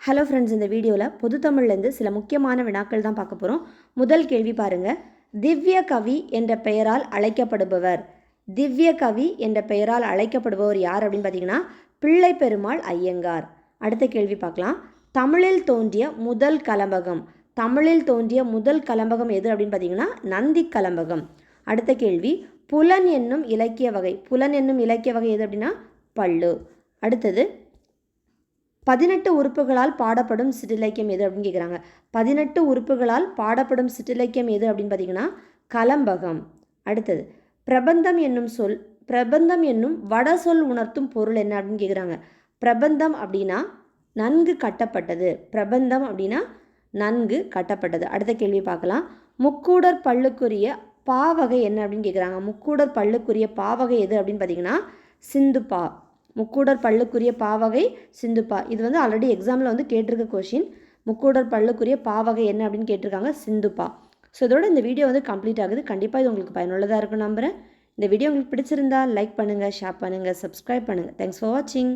Hello friends இந்த வீடியோவில் பொதுத்தமிழ்லேருந்து சில முக்கியமான வினாக்கள் தான் பார்க்க போகிறோம் முதல் கேள்வி பாருங்கள் திவ்ய கவி என்ற பெயரால் அழைக்கப்படுபவர். திவ்ய கவி என்ற பெயரால் அழைக்கப்படுபவர் யார் அப்படின்னு பார்த்தீங்கன்னா பிள்ளை பெருமாள் ஐயங்கார். அடுத்த கேள்வி பார்க்கலாம். தமிழில் தோன்றிய முதல் கலம்பகம். தமிழில் தோன்றிய முதல் கலம்பகம் எது அப்படின்னு பார்த்தீங்கன்னா நந்தி கலம்பகம். அடுத்த கேள்வி. புலன் என்னும் இலக்கிய வகை. புலன் என்னும் இலக்கிய வகை எது அப்படின்னா பள்ளு அடுத்தது பதினெட்டு உறுப்புகளால் பாடப்படும் சிற்றிலக்கியம் எது அப்படின்னு கேட்குறாங்க பதினெட்டு உறுப்புகளால் பாடப்படும் சிற்றிலக்கியம் எது அப்படின்னு பார்த்தீங்கன்னா கலம்பகம். அடுத்தது பிரபந்தம் என்னும் சொல் பிரபந்தம் என்னும் வட சொல் உணர்த்தும் பொருள் என்ன அப்படின்னு கேட்குறாங்க பிரபந்தம் அப்படின்னா நன்கு கட்டப்பட்டது. பிரபந்தம் அப்படின்னா நன்கு கட்டப்பட்டது. அடுத்த கேள்வி பார்க்கலாம். முக்கூடர் பல்லுக்குரிய பாவகை என்ன அப்படின்னு கேட்குறாங்க முக்கூடர் பல்லுக்குரிய பாவகை எது அப்படின்னு பார்த்தீங்கன்னா சிந்துப்பா. முக்கூடர் பல்லுக்குரிய பாவகை சிந்துப்பா. இது வந்து ஆல்ரெடி எக்ஸாமில் வந்து கேட்டிருக்க கொஷின் முக்கூடர் பல்லுக்குரிய பாவகை என்ன அப்படின்னு கேட்டிருக்காங்க? சிந்துப்பா. ஸோ இதோட இந்த வீடியோ வந்து கம்ப்ளீட் ஆகுது. கண்டிப்பாக இது உங்களுக்கு பயனுள்ளதாக இருக்கும் நம்புகிறேன் இந்த வீடியோ உங்களுக்கு பிடிச்சிருந்தா லைக் பண்ணுங்கள் ஷேர் பண்ணுங்கள் சப்ஸ்கிரைப் பண்ணுங்கள் தேங்க்ஸ் ஃபார் வாட்சிங்